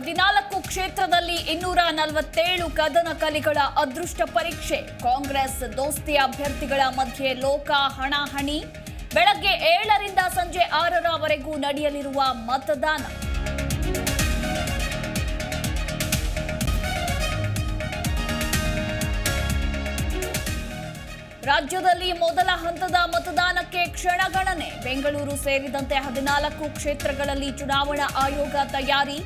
ಹದಿನಾಲ್ಕು ಕ್ಷೇತ್ರದಲ್ಲಿ ಇನ್ನೂರ ನಲವತ್ತೇಳು ಕದನ ಕಲಿಗಳ ಅದೃಷ್ಟ ಪರೀಕ್ಷೆ. ಕಾಂಗ್ರೆಸ್ ದೋಸ್ತಿ ಅಭ್ಯರ್ಥಿಗಳ ಮಧ್ಯೆ ಲೋಕ ಹಣಾಹಣಿ. ಬೆಳಗ್ಗೆ ಏಳರಿಂದ ಸಂಜೆ ಆರರವರೆಗೂ ನಡೆಯಲಿರುವ ಮತದಾನ. ರಾಜ್ಯದಲ್ಲಿ ಮೊದಲ ಹಂತದ ಮತದಾನಕ್ಕೆ ಕ್ಷಣಗಣನೆ. ಬೆಂಗಳೂರು ಸೇರಿದಂತೆ ಹದಿನಾಲ್ಕು ಕ್ಷೇತ್ರಗಳಲ್ಲಿ ಚುನಾವಣಾ ಆಯೋಗ ತಯಾರಿ.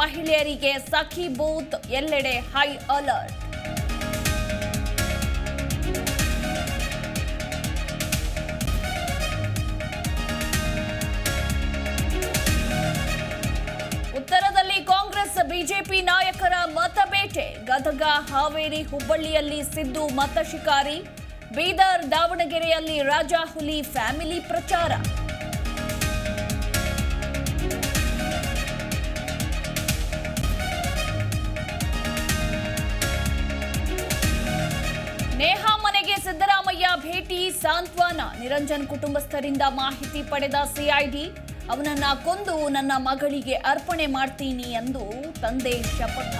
ಮಹಿಳೆಯರಿಗೆ ಸಖಿ ಬೂತ್ ಎಲ್ಲೆಡೆ ಹೈ ಅಲರ್ಟ್. ಉತ್ತರದಲ್ಲಿ ಕಾಂಗ್ರೆಸ್, ಬಿಜೆಪಿ ನಾಯಕರ ಮತಬೇಟೆ. ಗದಗ, ಹಾವೇರಿ, ಹುಬ್ಬಳ್ಳಿಯಲ್ಲಿ ಸಿದ್ದು ಮತ ಶಿಕಾರಿ. ಬೀದರ್, ದಾವಣಗೆರೆಯಲ್ಲಿ ರಾಜಾಹುಲಿ ಫ್ಯಾಮಿಲಿ ಪ್ರಚಾರ. ನೇಹಾ ಮನೆಗೆ ಸಿದ್ದರಾಮಯ್ಯ ಭೇಟಿ, ಸಾಂತ್ವನ. ನಿರಂಜನ್ ಕುಟುಂಬಸ್ಥರಿಂದ ಮಾಹಿತಿ ಪಡೆದ ಸಿಐಡಿ, ಅವನನ್ನ ಕೊಂದು ನನ್ನ ಮಗಳಿಗೆ ಅರ್ಪಣೆ ಮಾಡ್ತೀನಿ ಎಂದು ತಂದೆ ಶಪಥ.